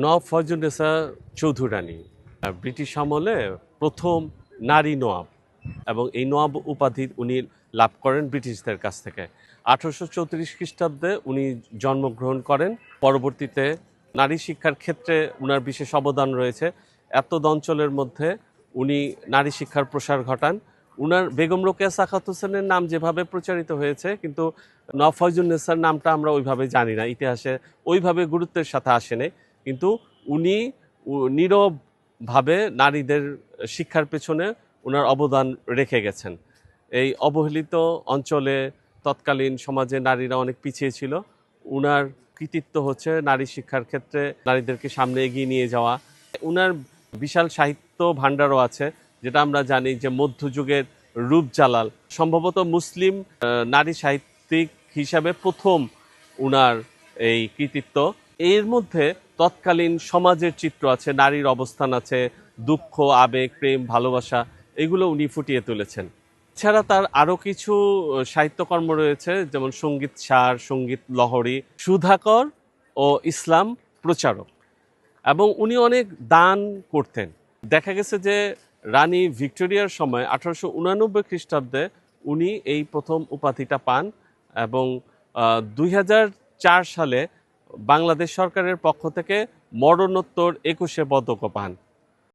Nawab Faizunnesa Chaudhurani British আমলে প্রথম নারী নওয়াব এবং এই নওয়াব উপাধি উনি লাভ করেন ব্রিটিশদের কাছ থেকে। আঠারোশো চৌত্রিশ খ্রিস্টাব্দে উনি জন্মগ্রহণ করেন। পরবর্তীতে নারী শিক্ষার ক্ষেত্রে উনার বিশেষ অবদান রয়েছে। এত অঞ্চলের মধ্যে উনি নারী শিক্ষার প্রসার ঘটান। উনার বেগম রোকেয়া সাখাত হোসেনের নাম যেভাবে প্রচারিত হয়েছে, কিন্তু নফয়জুন্নেসার নামটা আমরা ওইভাবে জানি না। ইতিহাসে ওইভাবে গুরুত্বের সাথে আসেনি। কিন্তু উনি নীরবভাবে নারীদের শিক্ষার পেছনে ওনার অবদান রেখে গেছেন। এই অবহেলিত অঞ্চলে তৎকালীন সমাজে নারীরা অনেক পিছিয়ে ছিল। উনার কৃতিত্ব হচ্ছে নারী শিক্ষার ক্ষেত্রে নারীদেরকে সামনে এগিয়ে নিয়ে যাওয়া। উনার বিশাল সাহিত্য ভাণ্ডারও আছে, যেটা আমরা জানি যে মধ্যযুগের রূপজালাল। সম্ভবত মুসলিম নারী সাহিত্যিক হিসাবে প্রথম উনার এই কৃতিত্ব। এর মধ্যে তৎকালীন সমাজের চিত্র আছে, নারীর অবস্থান আছে, দুঃখ, আবেগ, প্রেম, ভালোবাসা, এগুলো উনি ফুটিয়ে তুলেছেন। এছাড়া তার আরও কিছু সাহিত্যকর্ম রয়েছে, যেমন সংগীত সার, সংগীত লহরী, সুধাকর ও ইসলাম প্রচারক। এবং উনি অনেক দান করতেন। দেখা গেছে যে রানী ভিক্টোরিয়ার সময় আঠারোশো উনানব্বই খ্রিস্টাব্দে উনি এই প্রথম উপাধিটা পান এবং দুই হাজার চার সালে বাংলাদেশ সরকারের পক্ষ থেকে মরণোত্তর একুশে পদকও পান।